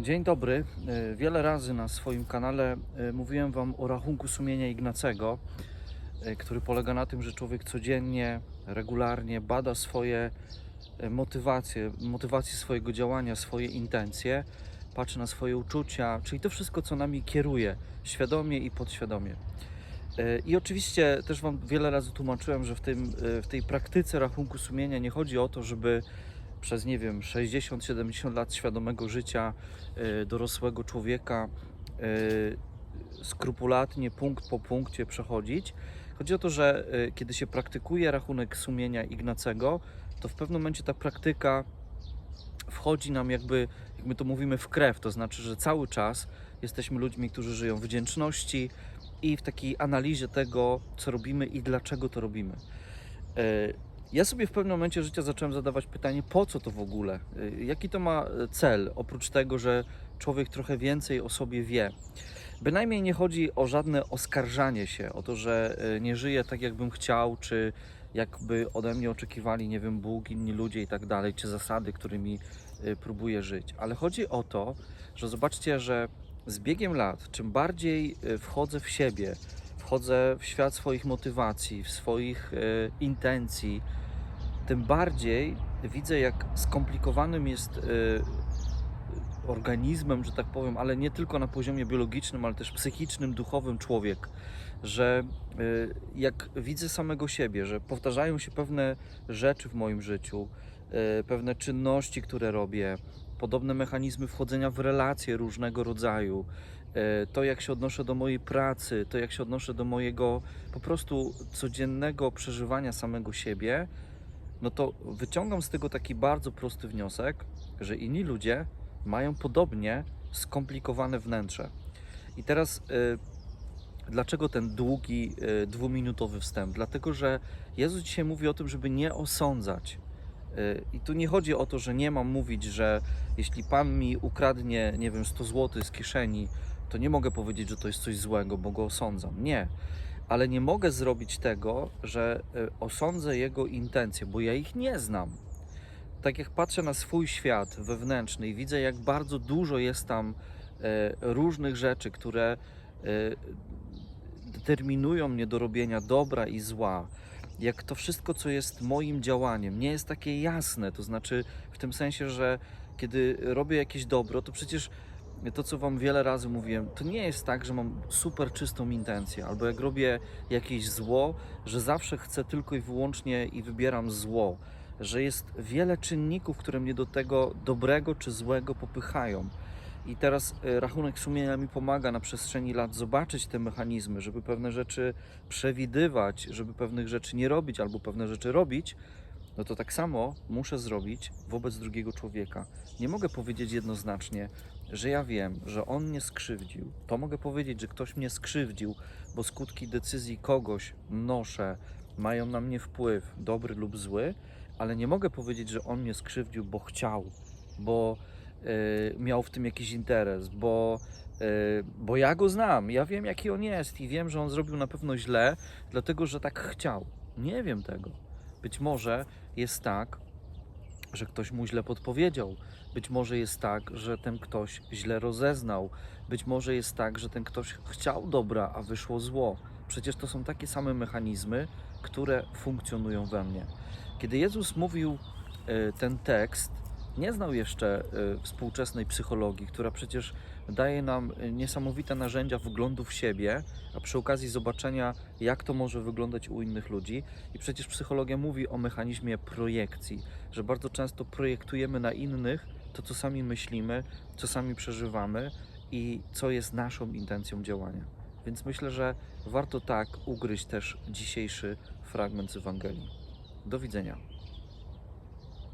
Dzień dobry. E, Wiele razy na swoim kanale e, mówiłem Wam o rachunku sumienia Ignacego, e, który polega na tym, że człowiek codziennie, regularnie bada swoje motywacje, motywacje swojego działania, swoje intencje, patrzy na swoje uczucia, czyli to wszystko, co nami kieruje, świadomie i podświadomie. I oczywiście też Wam wiele razy tłumaczyłem, że w, tym, w tej praktyce rachunku sumienia nie chodzi o to, żeby przez, nie wiem, 60-70 lat świadomego życia e, dorosłego człowieka e, skrupulatnie, punkt po punkcie przechodzić. Chodzi o to, że e, kiedy się praktykuje rachunek sumienia Ignacego, to w pewnym momencie ta praktyka wchodzi nam jakby, jak my to mówimy, w krew. To znaczy, że cały czas jesteśmy ludźmi, którzy żyją w wdzięczności i w takiej analizie tego, co robimy i dlaczego to robimy. Ja sobie w pewnym momencie życia zacząłem zadawać pytanie, po co to w ogóle? Y, Jaki to ma e, cel, oprócz tego, że człowiek trochę więcej o sobie wie? Bynajmniej nie chodzi o żadne oskarżanie się, o to, że e, nie żyję tak, jakbym chciał, czy jakby ode mnie oczekiwali, nie wiem, Bóg, inni ludzie i tak dalej, czy zasady, którymi próbuję żyć. Ale chodzi o to, że zobaczcie, że z biegiem lat, czym bardziej wchodzę w siebie, wchodzę w świat swoich motywacji, w swoich e, intencji, tym bardziej widzę, jak skomplikowanym jest e, organizmem, że tak powiem, ale nie tylko na poziomie biologicznym, ale też psychicznym, duchowym człowiek. Że e, jak widzę samego siebie, że powtarzają się pewne rzeczy w moim życiu, pewne czynności, które robię, podobne mechanizmy wchodzenia w relacje różnego rodzaju, to jak się odnoszę do mojej pracy, to jak się odnoszę do mojego po prostu codziennego przeżywania samego siebie, no to wyciągam z tego taki bardzo prosty wniosek, że inni ludzie mają podobnie skomplikowane wnętrze. I teraz y, dlaczego ten długi, y, dwuminutowy wstęp? Dlatego, że Jezus dzisiaj mówi o tym, żeby nie osądzać. I tu nie chodzi o to, że nie mam mówić, że jeśli Pan mi ukradnie, nie wiem, 100 zł z kieszeni, to nie mogę powiedzieć, że to jest coś złego, bo go osądzam. Nie. Ale nie mogę zrobić tego, że y, osądzę jego intencje, bo ja ich nie znam. Tak jak patrzę na swój świat wewnętrzny i widzę, jak bardzo dużo jest tam e, różnych rzeczy, które e, determinują mnie do robienia dobra i zła, jak to wszystko, co jest moim działaniem, nie jest takie jasne. To znaczy, w tym sensie, że kiedy robię jakieś dobro, to przecież to, co Wam wiele razy mówiłem, to nie jest tak, że mam super czystą intencję, albo jak robię jakieś zło, że zawsze chcę tylko i wyłącznie i wybieram zło, że jest wiele czynników, które mnie do tego dobrego czy złego popychają. I teraz e, rachunek sumienia mi pomaga na przestrzeni lat zobaczyć te mechanizmy, żeby pewne rzeczy przewidywać, żeby pewnych rzeczy nie robić albo pewne rzeczy robić, no to tak samo muszę zrobić wobec drugiego człowieka. Nie mogę powiedzieć jednoznacznie, że ja wiem, że on mnie skrzywdził. To mogę powiedzieć, że ktoś mnie skrzywdził, bo skutki decyzji kogoś noszę, mają na mnie wpływ, dobry lub zły, ale nie mogę powiedzieć, że on mnie skrzywdził, bo chciał, bo y, miał w tym jakiś interes, bo, y, bo ja go znam, ja wiem jaki on jest i wiem, że on zrobił na pewno źle, dlatego że tak chciał. Nie wiem tego. Być może jest tak, że ktoś mu źle podpowiedział. Być może jest tak, że ten ktoś źle rozeznał. Być może jest tak, że ten ktoś chciał dobra, a wyszło zło. Przecież to są takie same mechanizmy, które funkcjonują we mnie. Kiedy Jezus mówił e, ten tekst, nie znał jeszcze e, współczesnej psychologii, która przecież daje nam e, niesamowite narzędzia wglądu w siebie, a przy okazji zobaczenia, jak to może wyglądać u innych ludzi. I przecież psychologia mówi o mechanizmie projekcji, że bardzo często projektujemy na innych to, co sami myślimy, co sami przeżywamy i co jest naszą intencją działania. Więc myślę, że warto tak ugryźć też dzisiejszy fragment z Ewangelii. Do widzenia.